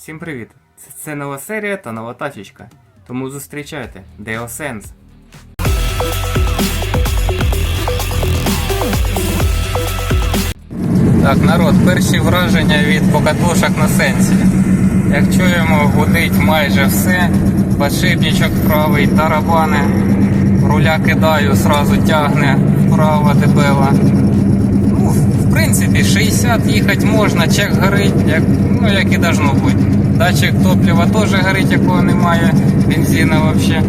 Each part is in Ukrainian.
Всім привіт! Це, нова серія та нова тачечка. Тому зустрічайте Deosense. Так, народ, перші враження від покатушок на сенсі. Як чуємо, гудить майже все. Подшипничок правий, тарабани. Руля кидаю, сразу тягне вправо дебела. Принципі, 60 їхати можна, чек горить, як, ну, як і должно бути. Датчик топлива теж горить, якого немає, бензина взагалі.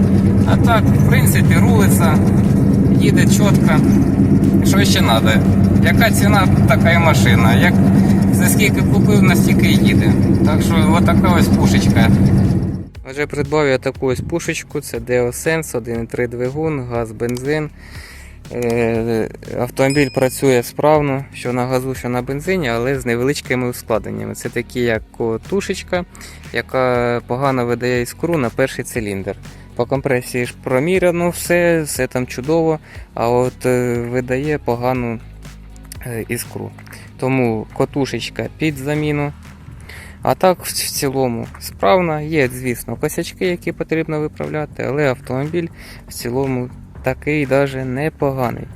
А так, в принципі, рулиться, їде чітко. Що ще треба? Яка ціна, така машина. Як за скільки купив, настільки і їде. Так що отака ось пушечка. Отже, придбав я таку ось пушечку, це Deosense, 1.3 двигун, газ, бензин. Е, Автомобіль працює справно, що на газу, що на бензині, але з невеличкими ускладненнями. Це такі, як тушечка, яка погано видає іскру на перший циліндр. По компресії ж проміряно все, все там чудово, а от е, видає погану е, іскру. Тому котушечка під заміну. А так, в цілому, справна. Є, звісно, косячки, які потрібно виправляти, але автомобіль в цілому такий даже непоганий.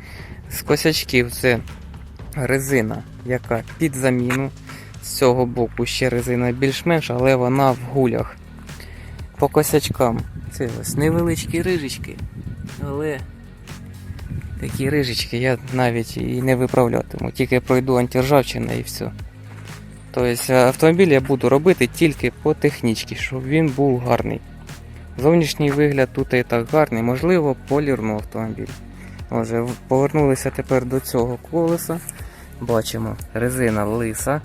З косячків це резина, яка під заміну. З цього боку ще резина більш-менш, але вона в гулях. По косячкам це ось невеличкі рижечки, але такі рижечки я навіть і не виправлятиму, тільки пройду антиржавчина і все. Тобто автомобіль я буду робити тільки по технічці, щоб він був гарний. Зовнішній вигляд тут і так гарний, можливо, полірну автомобіль. Отже, повернулися тепер до цього колеса. Бачимо, резина лиса.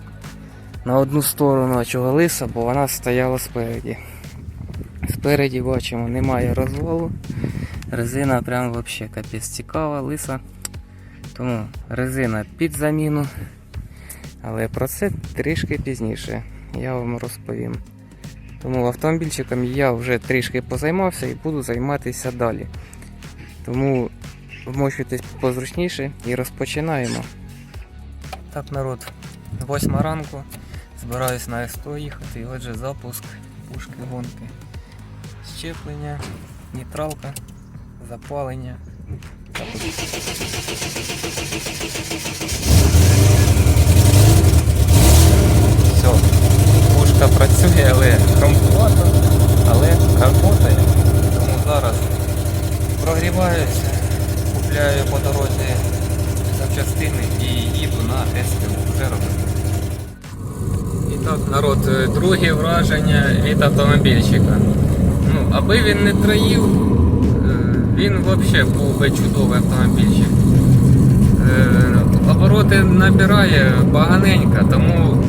На одну сторону, чого лиса, бо вона стояла спереді. Спереді бачимо, немає розвалу. Резина прям вообще капець цікава, лиса. Тому резина під заміну. Але про це трішки пізніше я вам розповім. Тому автомобільчиком я вже трішки позаймався і буду займатися далі. Тому вмощуйтесь позручніше і розпочинаємо. Так, народ, восьма ранку. Збираюсь на СТО їхати, і отже запуск пушки гонки. Щеплення, нейтралка, запалення. Все, пушка працює, але хромкувато, але працює. Тому зараз прогріваюся, купляю по дорозі запчастини і їду на СТУ вже робити. І так, друге враження від автомобільчика. Ну, аби він не троїв, е, він взагалі був би чудовий автомобільчик. Е, Обороти набирає поганенько, тому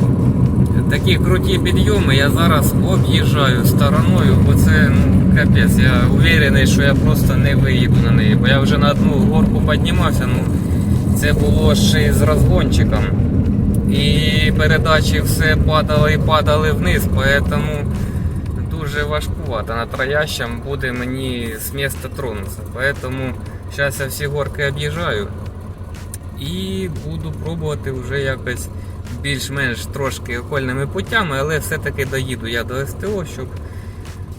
такі круті підйоми я зараз об'їжджаю стороною, бо це ну, капець. Я уверений, що я просто не виїду на неї, бо я вже на одну горку піднімався, ну це було ще з розгончиком. І передачі все падали і падали вниз, поэтому дуже важкувато. На троящем буде мені з міста тронутися. Поэтому зараз я всі горки об'їжджаю і буду пробувати вже якось більш-менш трошки окольними путями, але все-таки доїду я до СТО, щоб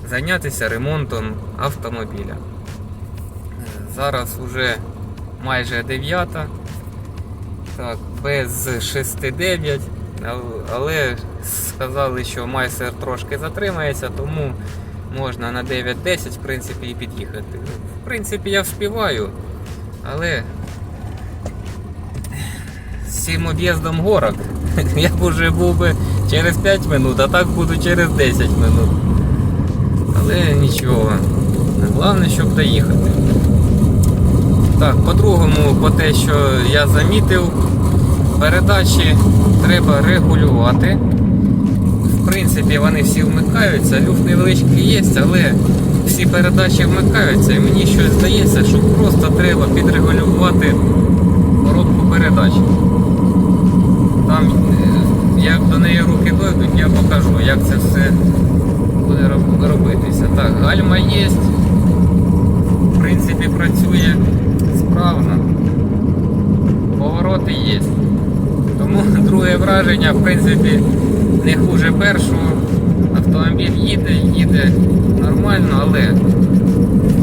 зайнятися ремонтом автомобіля. Зараз уже майже 9. Так, без 6-9, але сказали, що майстер трошки затримається, тому можна на 9-10 в принципі і під'їхати. В принципі, я вспіваю, але з цим об'їздом горок я б уже був би через 5 минут, а так буду через 10 минут. Але нічого. Головне, щоб доїхати. Так, по-другому, по те, що я замітив, передачі треба регулювати. В принципі, вони всі вмикаються, люфт невеличкий є, але всі передачі вмикаються і мені щось здається, що просто треба підрегулювати коробку передач. Там, е, як до неї руки дойдуть, я покажу, як це все буде роб- робитися. Так, гальма є. В принципі, працює справно. Повороти є. Тому друге враження, в принципі, не хуже першого. Автомобіль їде, їде нормально, але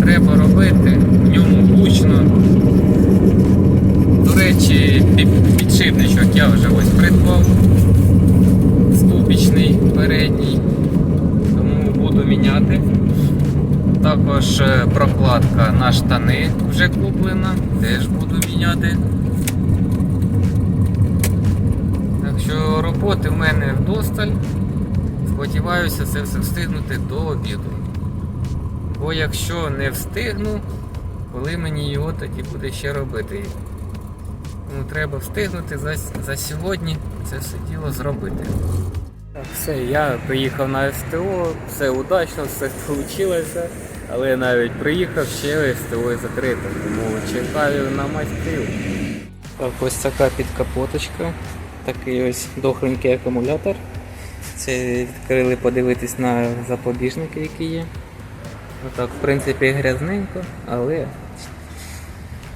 треба робити, в ньому гучно. До речі, підшипничок я вже ось придбав. Ступічний передній, тому буду міняти. Також е, прокладка на штани вже куплена, теж буду міняти. Так що роботи в мене вдосталь. Сподіваюся це все встигнути до обіду. Бо якщо не встигну, коли мені його тоді буде ще робити. Тому треба встигнути за, за сьогодні це все діло зробити. Так, все, я приїхав на СТО, все удачно, все вийшло, але навіть приїхав ще СТО закрите, тому чекаю на майстрів. Так, ось така підкапоточка, такий ось дохленький акумулятор. Це відкрили подивитись на запобіжники, які є. Отак, в принципі, грязненько, але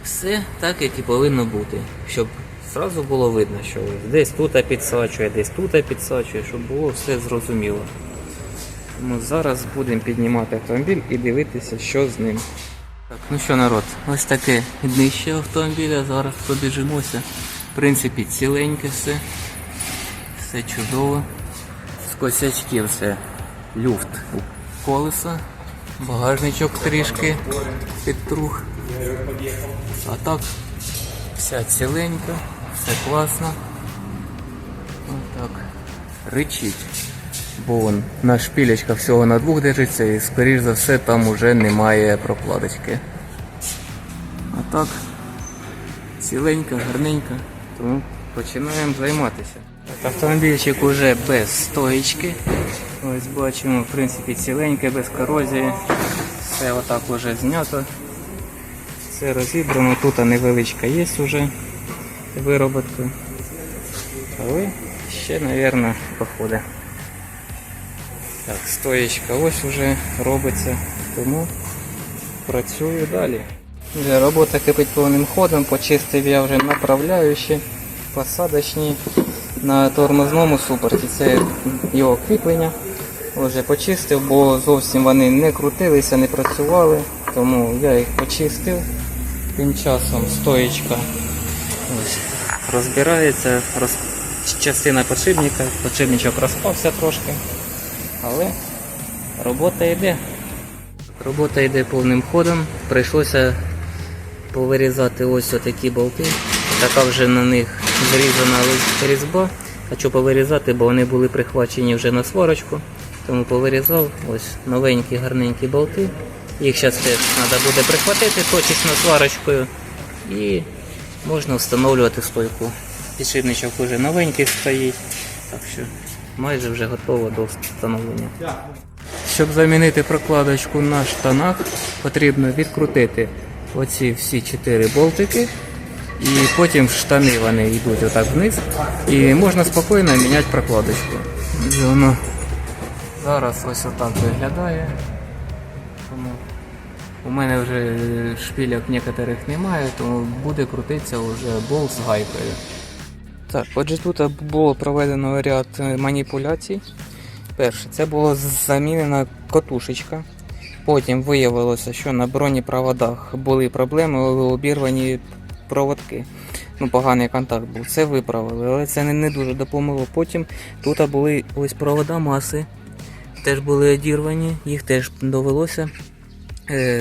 все так, як і повинно бути. Щоб зразу було видно, що десь тут підсачує, десь тут підсачує, щоб було все зрозуміло. Тому зараз будемо піднімати автомобіль і дивитися, що з ним. Так, ну що, народ, ось таке днище автомобіля. Зараз пробіжимося. В принципі, ціленьке все. Все чудово. З косячків все люфт колеса. Багажничок трішки підтрух. А так, вся ціленька, все класно. Отак. Ричить. Бо вон на шпілечках всього на двох держиться і скоріш за все там уже немає прокладочки. А так, ціленька, гарненька, тому починаємо займатися. Автомобільчик уже без стоїчки. Ось бачимо, в принципі, ціленьке, без корозії. Все отак уже знято. Все розібрано, тут невеличка є вже вироботка. Але ще, мабуть, походить. Так, стоєчка ось уже робиться, тому працюю далі. Робота кипить повним ходом, почистив я вже направляючі, посадочні на тормозному супорті. Це його кріплення. Вже почистив, бо зовсім вони не крутилися, не працювали, тому я їх почистив. Тим часом стоєчка розбирається, роз... частина подшипника, подшипничок розпався трошки. Але робота йде. Робота йде повним ходом. Прийшлося повирізати ось отакі болти. Така вже на них зрізана різьба. Хочу повирізати, бо вони були прихвачені вже на сварочку. Тому повирізав ось новенькі гарненькі болти. Їх зараз теж треба буде прихватити точечно сварочкою і можна встановлювати стойку. Підшипничок вже новенький стоїть, так що майже вже готово до встановлення. Щоб замінити прокладочку на штанах, потрібно відкрутити оці всі чотири болтики. І потім штани вони йдуть отак вниз. І можна спокійно міняти прокладочку. Воно зараз ось отак виглядає. Тому у мене вже шпіляк некоторих немає, тому буде крутитися вже болт з гайкою. Так, отже, тут було проведено ряд е, маніпуляцій. Перше, це була замінена котушечка. Потім виявилося, що на бронепроводах були проблеми, обірвані проводки. Ну, поганий контакт був. Це виправили, але це не, дуже допомогло. Потім тут були ось провода маси, теж були одірвані, їх теж довелося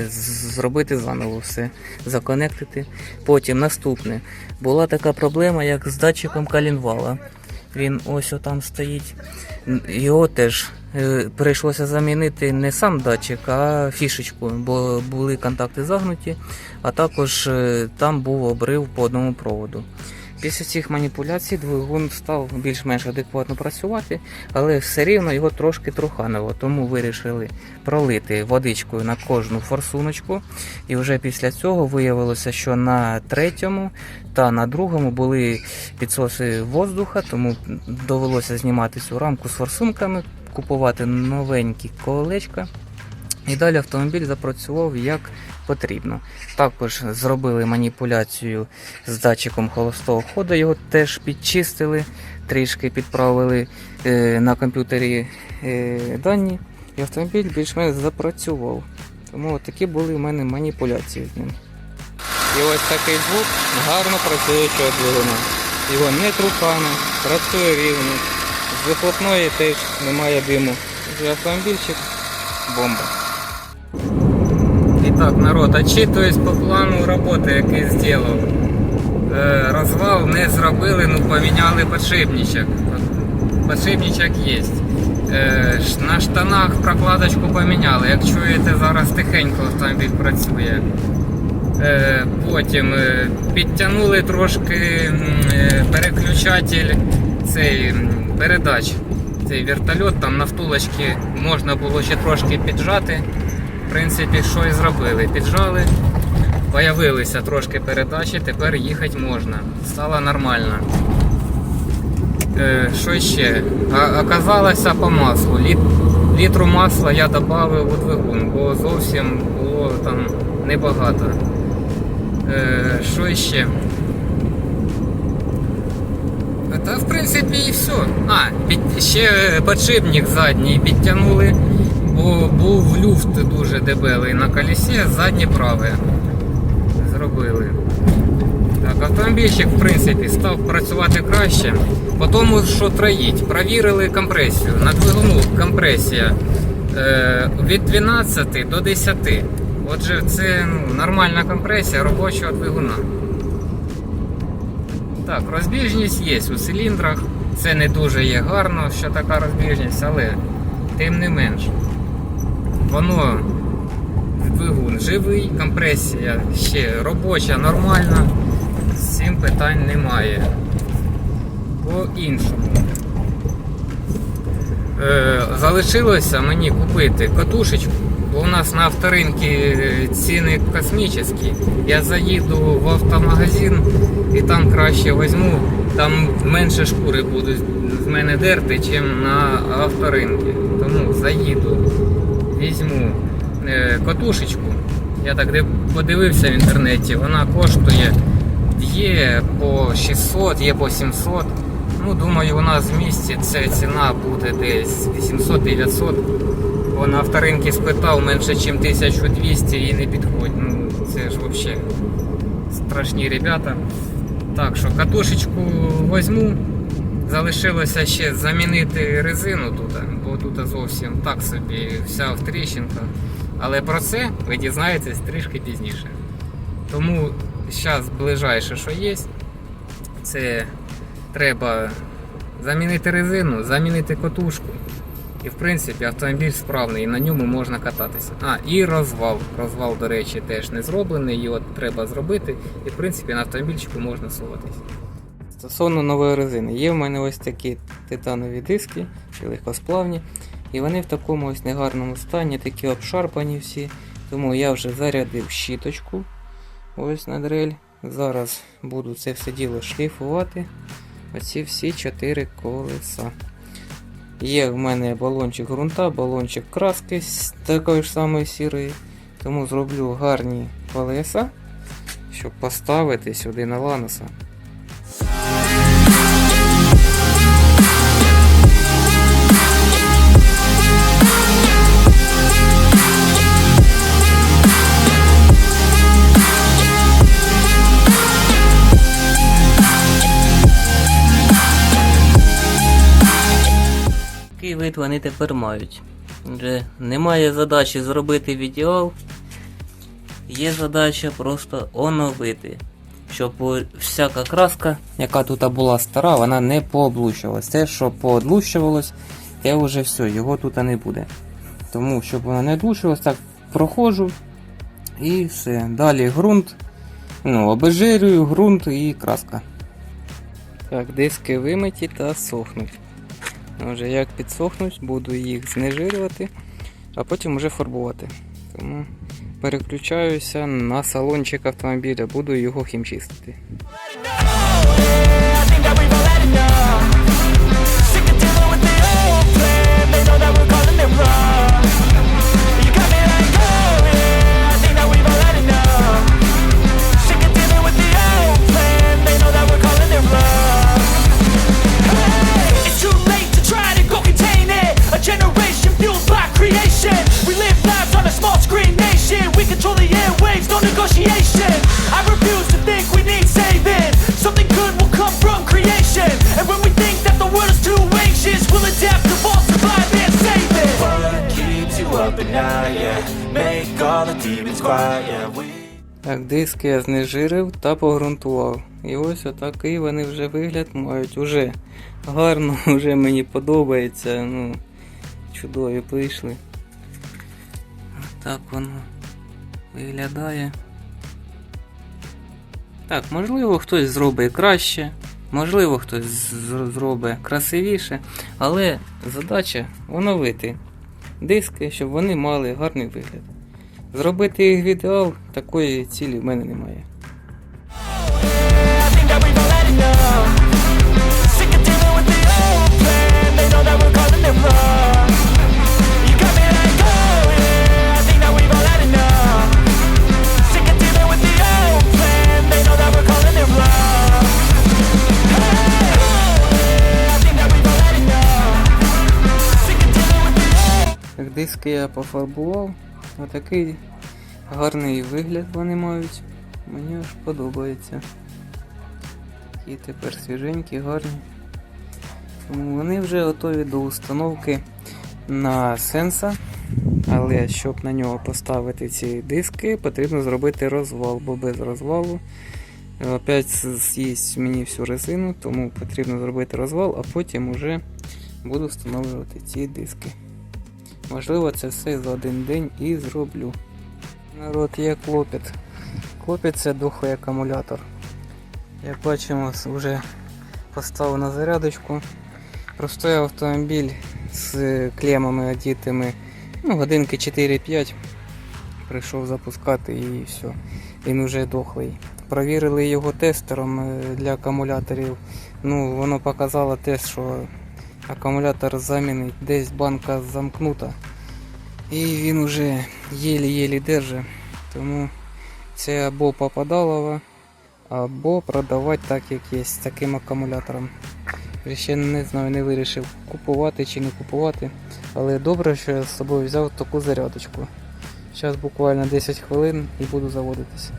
зробити заново все, законектити. Потім наступне. Була така проблема, як з датчиком калінвала. Він ось отам стоїть. Його теж е, прийшлося замінити не сам датчик, а фішечку, бо були контакти загнуті, а також е, там був обрив по одному проводу. Після цих маніпуляцій двигун став більш-менш адекватно працювати, але все рівно його трошки труханило, тому вирішили пролити водичкою на кожну форсуночку. І вже після цього виявилося, що на третьому та на другому були підсоси воздуха, тому довелося знімати цю рамку з форсунками, купувати новенькі колечка. І далі автомобіль запрацював як потрібно. Також зробили маніпуляцію з датчиком холостого ходу, його теж підчистили, трішки підправили е, на комп'ютері е, дані. і автомобіль більш-менш запрацював. Тому такі були в мене маніпуляції з ним. І ось такий звук гарно працюючого двигуна. Його не трухане, працює рівно. З вихлопної теж немає диму. Вже автомобільчик бомба. Так, народ, отчитуюсь по плану роботи, який зробив. Е, розвал не зробили, ну поміняли подшипничок. Подшипничок є. Е, на штанах прокладочку поміняли. Як чуєте, зараз тихенько автомобіль працює. Е, Потім підтягнули трошки переключатель цей передач. Цей вертольот там на втулочці можна було ще трошки піджати. В принципі, що і зробили. Піджали, появилися трошки передачі, тепер їхати можна. Стало нормально. Е, що ще? А, оказалося по маслу. Літ, літру масла я додав у двигун, бо зовсім було там небагато. Е, що ще? Та в принципі і все. А, під, ще подшипник задній підтягнули, бо був люфт дуже дебелий на колесі, заднє праве зробили. Так, автомобільчик, в принципі, став працювати краще. По тому, що троїть, провірили компресію. На двигуну компресія е, від 12 до 10. Отже, це ну, нормальна компресія робочого двигуна. Так, розбіжність є у циліндрах. Це не дуже є гарно, що така розбіжність, але тим не менш. Воно двигун живий, компресія ще робоча, нормальна. З цим питань немає. По іншому. Е, залишилося мені купити катушечку, бо у нас на авторинку ціни космічні. Я заїду в автомагазин і там краще візьму, там менше шкури будуть з мене дерти, ніж на авторинку. Тому заїду, візьму е, катушечку. Я так подивився в інтернеті, вона коштує є по 600, є по 700. Ну, думаю, у нас в місті ця ціна буде десь 800-900. Бо на авторинці спитав менше, ніж 1200 і не підходь. Ну, це ж взагалі страшні ребята. Так що катушечку візьму. Залишилося ще замінити резину тут, бо тут зовсім так собі вся в тріщинках. Але про це ви дізнаєтесь трішки пізніше. Тому зараз ближайше, що є, це треба замінити резину, замінити котушку. І в принципі автомобіль справний, і на ньому можна кататися. А, і розвал. Розвал, до речі, теж не зроблений, його треба зробити. І в принципі на автомобільчику можна суватись. Стосовно нової резини, є в мене ось такі титанові диски, легкосплавні, і вони в такому ось негарному стані, такі обшарпані всі. Тому я вже зарядив щіточку ось на дрель. Зараз буду це все діло шліфувати. Оці всі чотири колеса. Є в мене балончик ґрунта, балончик краски такої ж самої сірої. Тому зроблю гарні колеса, щоб поставити сюди на ланоса. Такий вони тепер мають. Вже немає задачі зробити в ідеал. Є задача просто оновити. Щоб всяка краска, яка тут була стара, вона не пооблущувалась. Те, що поодлущувалось, те вже все, його тут не буде. Тому, щоб вона не одлущувалась, так проходжу і все. Далі ґрунт. Ну, обезжирюю, ґрунт і краска. Так, диски вимиті та сохнуть. Вже як підсохнуть, буду їх знежирювати, а потім вже фарбувати. Тому переключаюся на салончик автомобіля, буду його хімчистити. Sick. Так, диски я знежирив та погрунтував. І ось отакий вони вже вигляд мають. Уже гарно, вже мені подобається. Ну, чудові вийшли. Так воно виглядає. Так, можливо, хтось зробить краще, можливо, хтось зробить красивіше, але задача оновити диски, щоб вони мали гарний вигляд. Зробити їх в ідеал, такої цілі в мене немає. Oh oh диски я пофарбував. Отакий гарний вигляд вони мають. Мені аж подобається. Такі тепер свіженькі, гарні. Вони вже готові до установки на сенса. Але щоб на нього поставити ці диски, потрібно зробити розвал, бо без розвалу опять з'їсть мені всю резину, тому потрібно зробити розвал, а потім уже буду встановлювати ці диски. Можливо, це все за один день і зроблю. Народ є клопіт. Клопіт це духовий акумулятор. Як бачимо, вже поставив на зарядочку. Простой автомобіль з клемами одітими. Ну, годинки 4-5. Прийшов запускати і все. Він вже дохлий. Провірили його тестером е, для акумуляторів. Ну, воно показало тест, що акумулятор замінить, десь банка замкнута. І він уже єлі-єлі держить. Тому це або попадалово, або продавати так, як є, з таким акумулятором. Я ще не знаю, не вирішив купувати чи не купувати. Але добре, що я з собою взяв таку зарядочку. Зараз буквально 10 хвилин і буду заводитись.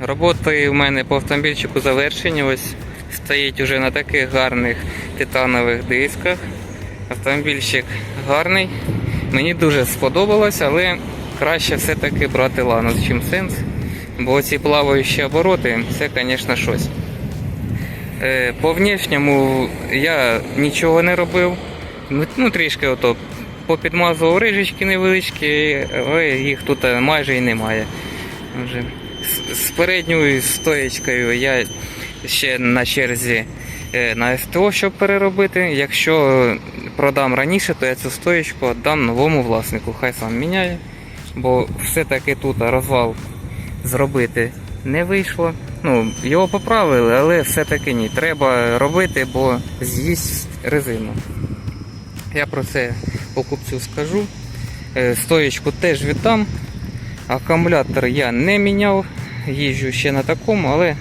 Роботи у мене по автомобільчику завершені. Ось стоїть уже на таких гарних титанових дисках. Автомобільчик гарний. Мені дуже сподобалось, але краще все-таки брати ланос, чим сенс. Бо ці плаваючі обороти це, звісно, щось. Е, По внешньому я нічого не робив. Ну, трішки ото попідмазував рижечки невеличкі, але їх тут майже і немає. З передньою стоєчкою я ще на черзі е, на СТО, щоб переробити. Якщо продам раніше, то я цю стоєчку віддам новому власнику. Хай сам міняє. Бо все-таки тут розвал зробити не вийшло. Ну, його поправили, але все-таки ні. Треба робити, бо з'їсть резину. Я про це покупцю скажу. Е, Стоєчку теж віддам. Акумулятор я не міняв, їжджу ще на такому, але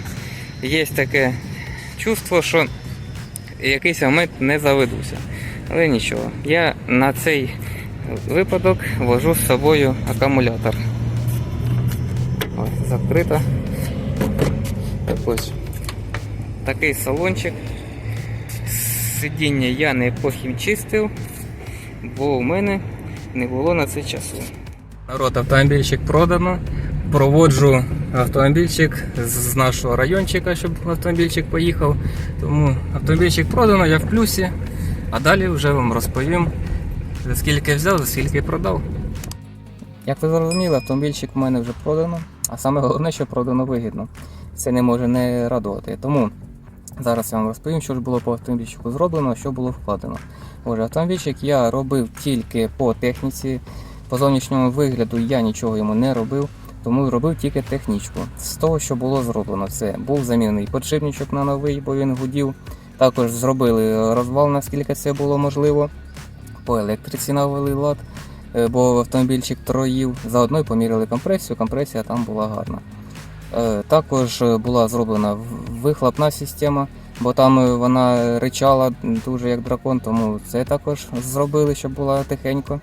є таке чувство, що якийсь момент не заведуся. Але нічого, я на цей випадок вожу з собою акумулятор. Ось, закрита. Ось. Такий салончик. Сидіння я не похімчистив, бо у мене не було на це часу. Народ, автомобільчик продано. Проводжу автомобільчик з нашого райончика, щоб автомобільчик поїхав. Тому автомобільчик продано, я в плюсі. А далі вже вам розповім, за скільки взяв, за скільки продав. Як ви зрозуміли, автомобільчик у мене вже продано, а саме головне, що продано вигідно. Це не може не радувати. Тому зараз я вам розповім, що ж було по автомобільчику зроблено, що було вкладено. Отже, автомобільчик я робив тільки по техніці. По зовнішньому вигляду я нічого йому не робив, тому робив тільки технічку. З того, що було зроблено, це був замінений подшипничок на новий, бо він гудів. Також зробили розвал, наскільки це було можливо. По електриці навели лад, е, бо автомобільчик троїв. Заодно й поміряли компресію, компресія там була гарна. Е, Також була зроблена вихлопна система, бо там е, вона ричала дуже як дракон, тому це також зробили, щоб була тихенько.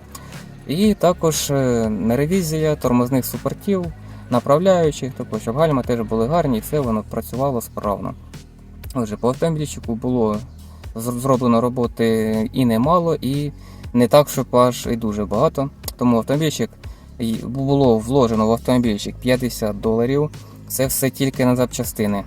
І також е, ревізія тормозних супортів, направляючих, також щоб гальма теж були гарні, і все воно працювало справно. Отже, по автомобільчику було зроблено роботи і немало, і не так, щоб аж і дуже багато. Тому автомобільчик було вложено в автомобільчик 50 доларів. Це все тільки на запчастини.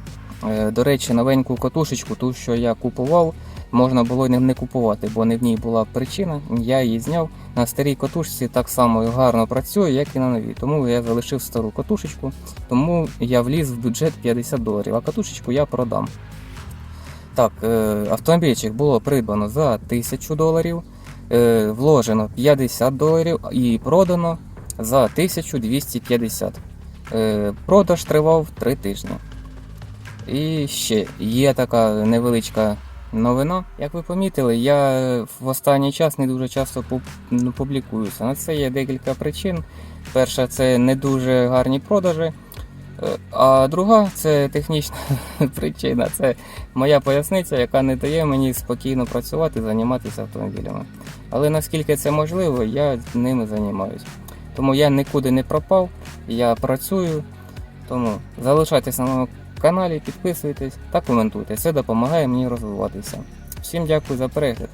Е, До речі, новеньку катушечку, ту, що я купував, можна було не, купувати, бо не в ній була причина. Я її зняв. На старій катушці так само гарно працює, як і на новій. Тому я залишив стару катушечку, тому я вліз в бюджет 50 доларів, а катушечку я продам. Так, е, автомобільчик було придбано за 1000 доларів, е, вложено 50 доларів і продано за 1250. Е, Продаж тривав 3 тижні. І ще є така невеличка новина. Як ви помітили, я в останній час не дуже часто ну, публікуюся. На це є декілька причин. Перша це не дуже гарні продажі. Е, А друга це технічна причина. Це моя поясниця, яка не дає мені спокійно працювати, займатися автомобілями. Але наскільки це можливо, я ними займаюся. Тому я нікуди не пропав, я працюю. Тому залишайтесь на моєму каналі, підписуйтесь та коментуйте. Це допомагає мені розвиватися. Всім дякую за перегляд.